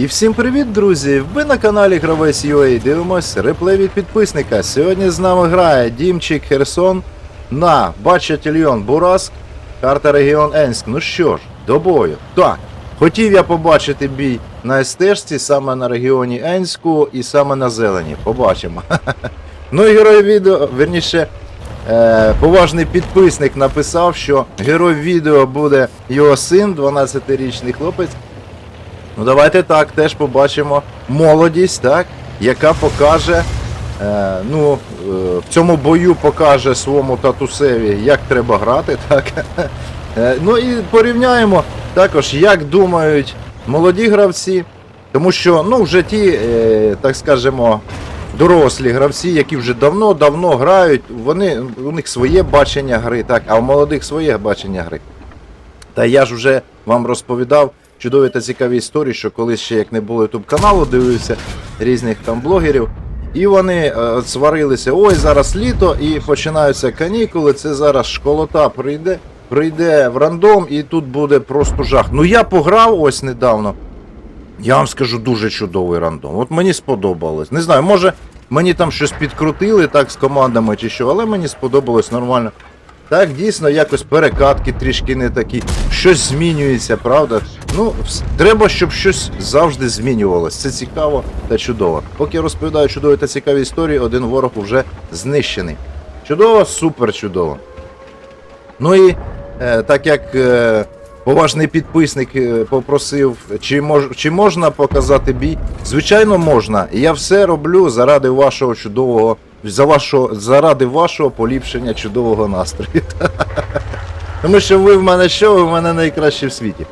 І всім привіт, друзі! Ви на каналі Гравець UA дивимось реплей від підписника. Сьогодні з нами грає Дімчик Херсон на Бачатільйон Бураск, карта регіон Енськ. Ну що ж, до бою. Так, хотів я побачити бій на СТшці, саме на регіоні Енську і саме на зелені. Побачимо. Ну і герой відео, верніше, Е, поважний підписник написав, що герой відео буде його син, 12-річний хлопець. Ну давайте так, теж побачимо молодість, так, яка покаже, е, ну, е, в цьому бою покаже своєму татусеві, як треба грати. так. Е, ну і порівняємо також, як думають молоді гравці, тому що ну, вже ті, е, так скажемо, дорослі гравці, які вже давно-давно грають, вони, у них своє бачення гри, так, а у молодих своє бачення гри. Та я ж вже вам розповідав чудові та цікаві історії, що колись ще як не було ютуб каналу, дивився різних там блогерів. І вони е, сварилися, ой, зараз літо, і починаються канікули, це зараз школота прийде, прийде в рандом, і тут буде просто жах. Ну я пограв ось недавно. Я вам скажу дуже чудовий рандом. От мені сподобалось. Не знаю, може мені там щось підкрутили так з командами чи що, але мені сподобалось нормально. Так, дійсно, якось перекатки трішки не такі. Щось змінюється, правда? Ну, треба, щоб щось завжди змінювалось. Це цікаво та чудово. Поки я розповідаю чудові та цікаві історії, один ворог вже знищений. Чудово, супер чудово. Ну і е, так як е, поважний підписник е, попросив, чи, мож, чи можна показати бій, звичайно, можна. І я все роблю заради вашого чудового, за вашого, заради вашого поліпшення чудового настрою. Тому що ви в мене що, ви в мене найкращі в світі.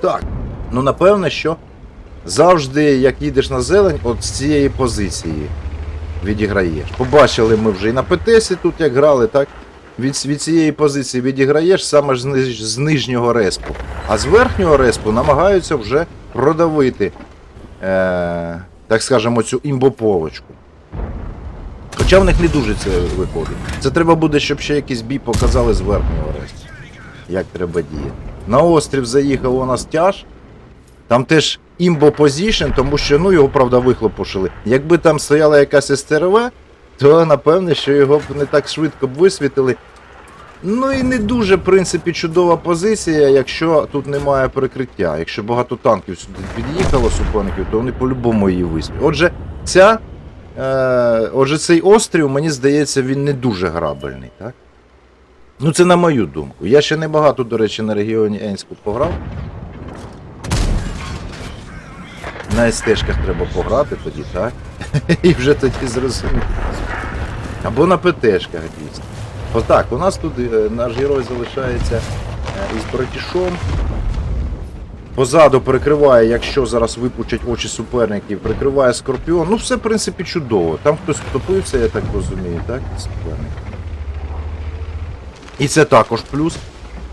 Так, ну напевне, що завжди, як їдеш на зелень, от з цієї позиції відіграєш. Побачили ми вже і на ПТСі тут як грали, так? Від, від цієї позиції відіграєш саме з, з нижнього респу. А з верхнього респу намагаються вже продавити, е, так скажемо, цю імбополочку. Хоча в них не дуже це виходить. Це треба буде, щоб ще якийсь бій показали з верхнього респу. Як треба діяти. На острів заїхав у нас тяж. Там теж імбо позішн, тому що ну його правда вихлопушили. Якби там стояла якась СТРВ, то напевне, що його б не так швидко б висвітили. Ну і не дуже, в принципі, чудова позиція, якщо тут немає прикриття. Якщо багато танків сюди під'їхало суперників, то вони по-любому її висвітлять. Отже, ця, отже, цей острів, мені здається, він не дуже грабельний, так? Ну, це на мою думку. Я ще не багато, до речі, на регіоні Енську пограв. На СТшках треба пограти тоді, так? І вже тоді зрозуміти. Або на ПТшках дійсно. Отак, у нас тут е, наш герой залишається е, із братішом. Позаду прикриває, якщо зараз випучать очі суперників, прикриває скорпіон. Ну, все, в принципі, чудово. Там хтось втопився, я так розумію, так? Суперник. І це також плюс.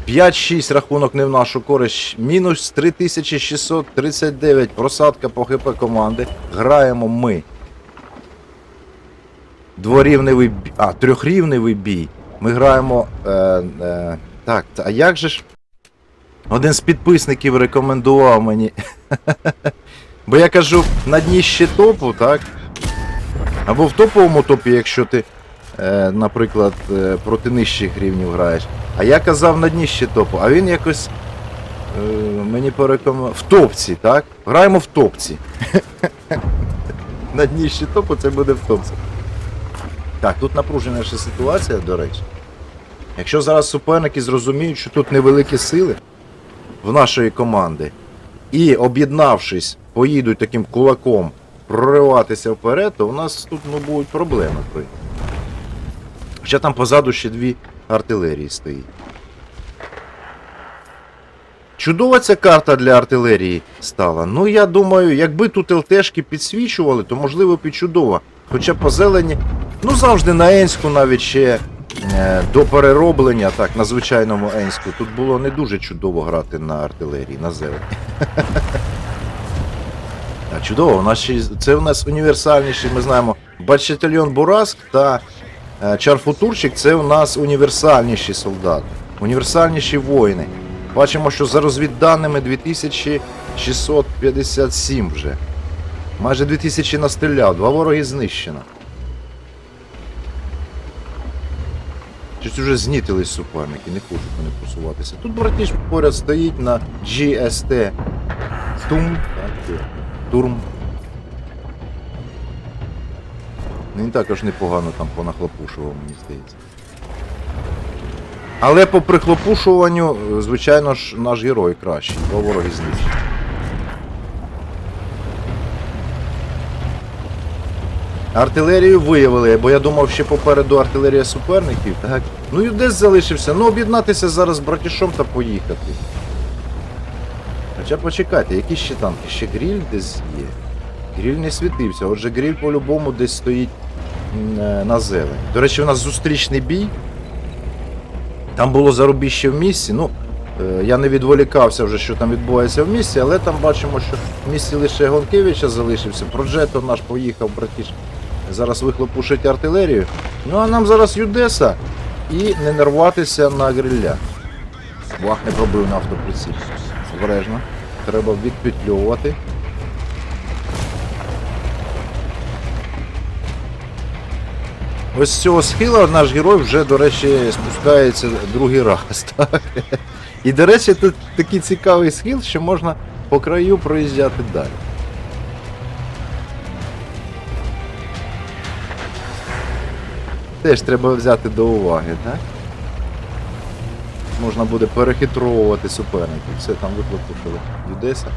5-6 рахунок не в нашу користь. Мінус 3639. Просадка по ХП команди. Граємо ми. Дворівневий бій. А, трьохрівневий бій. Ми граємо. Е, е, так, а як же ж. Один з підписників рекомендував мені. Бо я кажу, на дні ще топу, так? Або в топовому топі, якщо ти, е, наприклад, е, проти нижчих рівнів граєш. А я казав на дні ще топу, а він якось е, мені порекомендував. В топці, так? Граємо в топці. на дні ще топу це буде в топці. Так, тут напруженіша ситуація, до речі. Якщо зараз суперники зрозуміють, що тут невеликі сили в нашої команди, і об'єднавшись, поїдуть таким кулаком прориватися вперед, то у нас тут ну, будуть проблеми. Хоча там позаду ще дві артилерії стоїть. Чудова ця карта для артилерії стала. Ну, я думаю, якби тут ЛТшки підсвічували, то можливо б і чудово. Хоча по зелені, ну завжди на Енську навіть ще до перероблення, так, на звичайному Енську, тут було не дуже чудово грати на артилерії, на зелені. А чудово, у нас ще, це у нас універсальніший, ми знаємо, Бачатальйон Бураск та е, Чарфутурчик це у нас універсальніші солдати, універсальніші воїни. Бачимо, що за розвідданими 2657 вже. Майже 2000 настріляв, два вороги знищено. Щось уже знітились суперники, не хочуть вони просуватися. Тут братіш поряд стоїть на GST. Тум. Турм. Він також непогано там понахлопушував, мені здається. Але по прихлопушуванню, е, звичайно ж, наш герой кращий, бо вороги знищені. Артилерію виявили, бо я думав, ще попереду артилерія суперників. Так. Ну і десь залишився. Ну об'єднатися зараз з братішом та поїхати. Хоча почекайте, які ще танки? Ще гріль десь є. Гріль не світився. Отже, гріль по-любому десь стоїть е, на зелені. До речі, у нас зустрічний бій. Там було зарубіще в місті. Ну, е, я не відволікався вже, що там відбувається в місті, але там бачимо, що в місті лише Гонкевича залишився. Проджето наш поїхав, братіш. Зараз вихлопушить артилерію. Ну а нам зараз Юдеса і не нервуватися на гриля. Бах не пробив на автоприціл. Обережно. Треба відпетльовувати. Ось з цього схила наш герой вже, до речі, спускається другий раз. Так? І, до речі, тут такий цікавий схил, що можна по краю проїжджати далі. Теж треба взяти до уваги, так? Можна буде перехитровувати суперників. Все там вихлопушили Юдеса.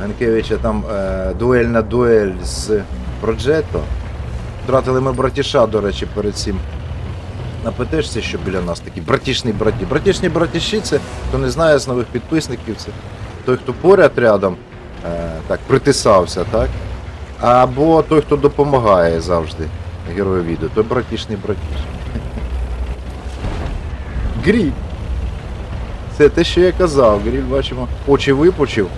Ганкевича там е, дуель на дуель з Проджето. Втратили ми братіша, до речі, перед цим на що біля нас такі братішні браті. Братішні братіші це, хто не знає з нових підписників, це той, хто поряд рядом е, так, притисався, так? Або той, хто допомагає завжди герою відео, той братішний братіш. Гріль. Це те, що я казав. Гріль, бачимо, очі випучив.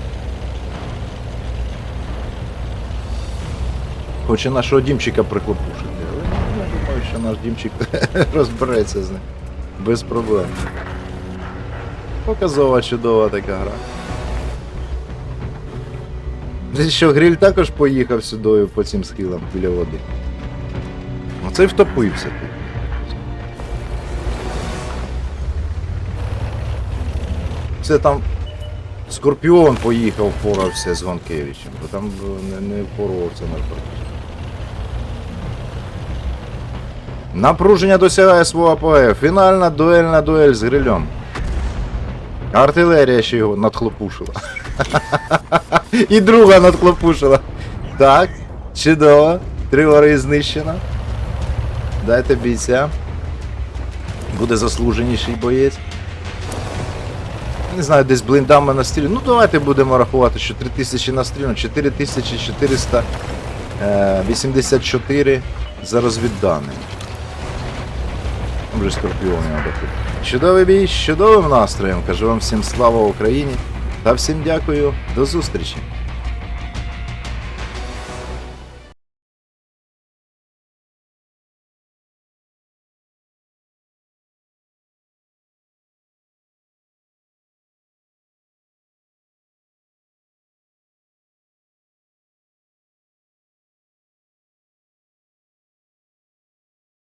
Хоче нашого дімчика приклопушити, але я думаю, що наш дімчик розбереться з ним. Без проблем. Показова чудова така гра. Ти Що гриль також поїхав сюди по цим схилам біля води. Оцей втопився. Це там Скорпіон поїхав, впорався з Гонкевичем, бо там е, не, не впорався наш. Напруження досягає свого апогею. Фінальна дуельна дуель з грилем. Артилерія ще його надхлопушила. І друга надхлопушила. Так, чудово. Три вори знищено. Дайте бійця. Буде заслуженіший боєць. Не знаю, десь блиндами настріляно. Ну давайте будемо рахувати, що 3000 настріляно, 4484 е, за розвідданим. Там же скорпіони треба тут. Чудовий бій, з чудовим настроєм. Кажу вам всім слава Україні та всім дякую. До зустрічі!